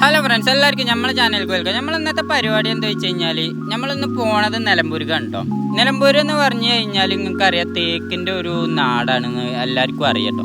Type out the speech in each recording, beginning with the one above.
Hello friends എല്ലാവർക്കും നമ്മളെ ചാനലിൽ വെൽക്കം നമ്മൾ ഇന്നത്തെ പരിപാടി എന്താ വെച്ച് കഴിഞ്ഞാൽ നമ്മളിന്ന് പോണത് നിലമ്പൂർ കണ്ടോ? നിലമ്പൂർ എന്ന് പറഞ്ഞു കഴിഞ്ഞാൽ നിങ്ങൾക്ക് അറിയാം തേക്കിന്റെ ഒരു നാടാണെന്ന് എല്ലാവർക്കും അറിയട്ടോ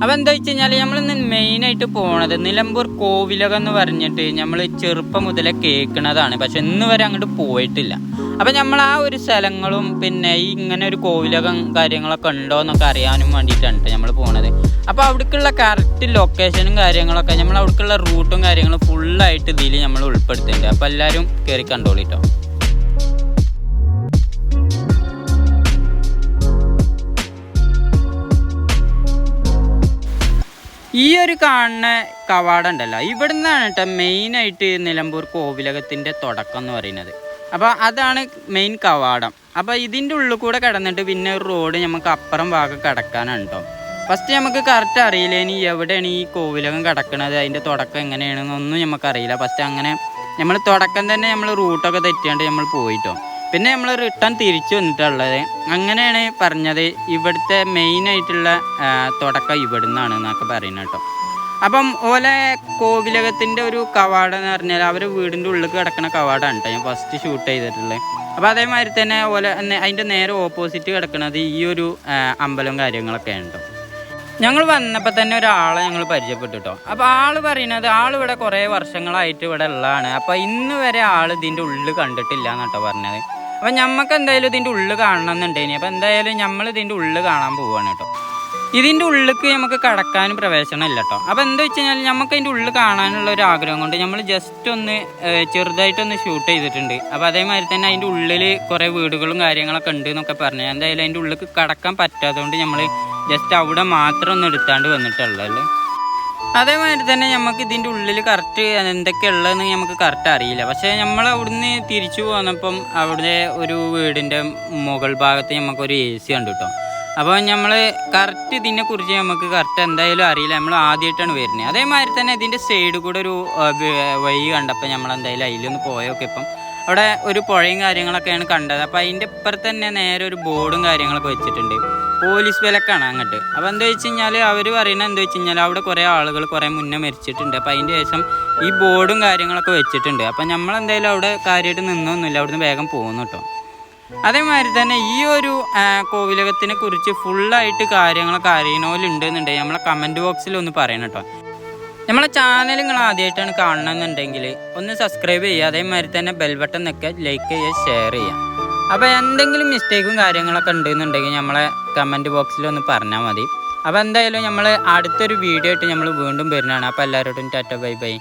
അപ്പോൾ എന്താ വെച്ച് കഴിഞ്ഞാൽ നമ്മളിന്ന് മെയിനായിട്ട് പോണത് നിലമ്പൂർ കോവിലകം എന്ന് പറഞ്ഞിട്ട് നമ്മൾ ചെറുപ്പം മുതലേ കേൾക്കുന്നതാണ് പക്ഷെ ഇന്ന് വരെ അങ്ങോട്ട് പോയിട്ടില്ല. അപ്പം നമ്മൾ ആ ഒരു സ്ഥലങ്ങളും പിന്നെ ഈ ഇങ്ങനെ ഒരു കോവിലകം കാര്യങ്ങളൊക്കെ ഉണ്ടോ എന്നൊക്കെ അറിയാനും വേണ്ടിയിട്ടാണ് നമ്മൾ പോണത്. അപ്പോൾ അവിടേക്കുള്ള കറക്റ്റ് ലൊക്കേഷനും കാര്യങ്ങളൊക്കെ നമ്മൾ അവിടേക്കുള്ള റൂട്ടും കാര്യങ്ങളും ഫുള്ളായിട്ട് ഇതിൽ നമ്മൾ ഉൾപ്പെടുത്തിയിട്ടുണ്ട്. അപ്പോൾ എല്ലാവരും കയറി കണ്ടോളിട്ടോ ഈ ഒരു കാണുന്ന കവാടം ഉണ്ടല്ലോ ഇവിടുന്നാണ് കേട്ടോ മെയിനായിട്ട് നിലമ്പൂർ കോവിലകത്തിന്റെ തുടക്കം എന്ന് പറയുന്നത്. അപ്പോൾ അതാണ് മെയിൻ കവാടം. അപ്പോൾ ഇതിന്റെ ഉള്ളിൽ കൂടെ കിടന്നിട്ട് പിന്നെ ഒരു റോഡ് നമുക്ക് അപ്പുറം ഭാഗം കിടക്കാനാണ് കേട്ടോ ഫസ്റ്റ് നമുക്ക് കറക്റ്റ് അറിയില്ല ഇനി എവിടെയാണ് ഈ കോവിലകം കിടക്കുന്നത്? അതിന്റെ തുടക്കം എങ്ങനെയാണെന്നൊന്നും നമുക്കറിയില്ല. ഫസ്റ്റ് അങ്ങനെ നമ്മൾ തുടക്കം തന്നെ നമ്മൾ റൂട്ടൊക്കെ തെറ്റിയാണ്ട് നമ്മൾ പോയിട്ടോ. പിന്നെ നമ്മൾ റിട്ടേൺ തിരിച്ചു വന്നിട്ടുള്ളത്. അങ്ങനെയാണ് പറഞ്ഞത്. ഇവിടുത്തെ മെയിനായിട്ടുള്ള തുടക്കം ഇവിടുന്നാണ് എന്നൊക്കെ പറയുന്നത് കേട്ടോ. അപ്പം ഓലെ കോവിലകത്തിന്റെ ഒരു കവാടം എന്ന് പറഞ്ഞാൽ അവർ വീടിന്റെ ഉള്ളിൽ കിടക്കുന്ന കവാടാണ് കേട്ടോ. ഞാൻ ഫസ്റ്റ് ഷൂട്ട് ചെയ്തിട്ടുള്ളത്. അപ്പോൾ അതേമാതിരി തന്നെ ഓലെ അതിന്റെ നേരെ ഓപ്പോസിറ്റ് കിടക്കുന്നത് ഈ ഒരു അമ്പലം കാര്യങ്ങളൊക്കെ ഉണ്ടോ ഞങ്ങൾ വന്നപ്പോൾ തന്നെ ഒരാളെ ഞങ്ങൾ പരിചയപ്പെട്ടു കേട്ടോ. അപ്പോൾ ആൾ പറയുന്നത് ആൾ ഇവിടെ കുറേ വർഷങ്ങളായിട്ട് ഇവിടെ ഉള്ളതാണ്. അപ്പോൾ ഇന്ന് വരെ ആൾ ഇതിന്റെ ഉള്ളിൽ കണ്ടിട്ടില്ല എന്നാട്ടോ പറഞ്ഞത്. അപ്പോൾ ഞമ്മക്ക് എന്തായാലും ഇതിന്റെ ഉള്ളിൽ കാണണം എന്നുണ്ടേനി അപ്പോൾ എന്തായാലും നമ്മൾ ഇതിന്റെ ഉള്ളിൽ കാണാൻ പോവുകയാണ് കേട്ടോ ഇതിന്റെ ഉള്ളിലേക്ക് നമുക്ക് കടക്കാനും പ്രവേശനം ഇല്ല കേട്ടോ അപ്പോൾ എന്താ വെച്ച് കഴിഞ്ഞാൽ നമുക്ക് അതിന്റെ ഉള്ളിൽ കാണാനുള്ള ഒരു ആഗ്രഹം കൊണ്ട് നമ്മൾ ജസ്റ്റ് ഒന്ന് ചെറുതായിട്ടൊന്ന് ഷൂട്ട് ചെയ്തിട്ടുണ്ട്. അപ്പോൾ അതേമാതിരി തന്നെ അതിന്റെ ഉള്ളിൽ കുറേ വീടുകളും കാര്യങ്ങളൊക്കെ ഉണ്ട് എന്നൊക്കെ പറഞ്ഞു എന്തായാലും അതിന്റെ ഉള്ളിലേക്ക് കടക്കാൻ പറ്റാത്തതുകൊണ്ട് നമ്മൾ ജസ്റ്റ് അവിടെ മാത്രം ഒന്ന് എടുത്താണ്ട് വന്നിട്ടുള്ളതല്ലേ? അതേമാതിരി തന്നെ നമുക്ക് ഇതിന്റെ ഉള്ളിൽ കറക്റ്റ് എന്തൊക്കെയുള്ളതെന്ന് നമുക്ക് കറക്റ്റ് അറിയില്ല. പക്ഷേ നമ്മൾ അവിടുന്ന് തിരിച്ചു പോന്നപ്പം അവിടെ ഒരു വീടിന്റെ മുകൾ ഭാഗത്ത് നമുക്കൊരു എ സി ഉണ്ട് കേട്ടോ അപ്പോൾ നമ്മൾ കറക്റ്റ് ഇതിനെ കുറിച്ച് നമുക്ക് കറക്റ്റ് എന്തായാലും അറിയില്ല. നമ്മൾ ആദ്യമായിട്ടാണ് വരുന്നത്. അതേമാതിരി തന്നെ ഇതിന്റെ സൈഡ് കൂടെ ഒരു വഴി കണ്ടപ്പോൾ നമ്മൾ എന്തായാലും അതിലൊന്ന് പോയൊക്കെ ഇപ്പം. അവിടെ ഒരു പുഴയും കാര്യങ്ങളൊക്കെയാണ് കണ്ടത്. അപ്പോൾ അതിന്റെ ഇപ്പുറത്ത് തന്നെ നേരെ ഒരു ബോർഡും കാര്യങ്ങളൊക്കെ വെച്ചിട്ടുണ്ട്. പോലീസ് വിലക്കാണ് അങ്ങോട്ട്. അപ്പോൾ എന്താ വെച്ച് കഴിഞ്ഞാൽ അവർ പറയുന്നത് എന്താ വെച്ച് കഴിഞ്ഞാൽ അവിടെ കുറേ ആളുകൾ കുറേ മുന്നേ മരിച്ചിട്ടുണ്ട്. അപ്പോൾ അതിന്റെ ശേഷം ഈ ബോർഡും കാര്യങ്ങളൊക്കെ വെച്ചിട്ടുണ്ട്. അപ്പോൾ നമ്മൾ എന്തായാലും അവിടെ കാര്യമായിട്ട് നിന്നൊന്നുമില്ല. അവിടുന്ന് വേഗം പോകുന്നു കേട്ടോ. അതേമാതിരി തന്നെ ഈ ഒരു കോവിലകത്തിനെ കുറിച്ച് ഫുള്ളായിട്ട് കാര്യങ്ങളൊക്കെ അറിയണോലുണ്ടെന്നുണ്ടെങ്കിൽ നമ്മളെ കമന്റ് ബോക്സിൽ ഒന്ന് പറയണം കേട്ടോ. നമ്മളെ ചാനൽ നിങ്ങൾ ആദ്യമായിട്ടാണ് കാണണമെന്നുണ്ടെങ്കിൽ ഒന്ന് സബ്സ്ക്രൈബ് ചെയ്യുക. അതേമാതിരി തന്നെ ബെൽ ബട്ടൺ ഒക്കെ ലൈക്ക് ചെയ്യുക ഷെയർ ചെയ്യുക. അപ്പോൾ എന്തെങ്കിലും മിസ്റ്റേക്കും കാര്യങ്ങളൊക്കെ ഉണ്ടെന്നുണ്ടെങ്കിൽ നമ്മളെ കമന്റ് ബോക്സിൽ ഒന്ന് പറഞ്ഞാൽ മതി. അപ്പോൾ എന്തായാലും നമ്മൾ അടുത്തൊരു വീഡിയോ ആയിട്ട് നമ്മൾ വീണ്ടും വരുന്നതാണ്. അപ്പോൾ എല്ലാവരോടും ടാറ്റ ബൈ ബൈ.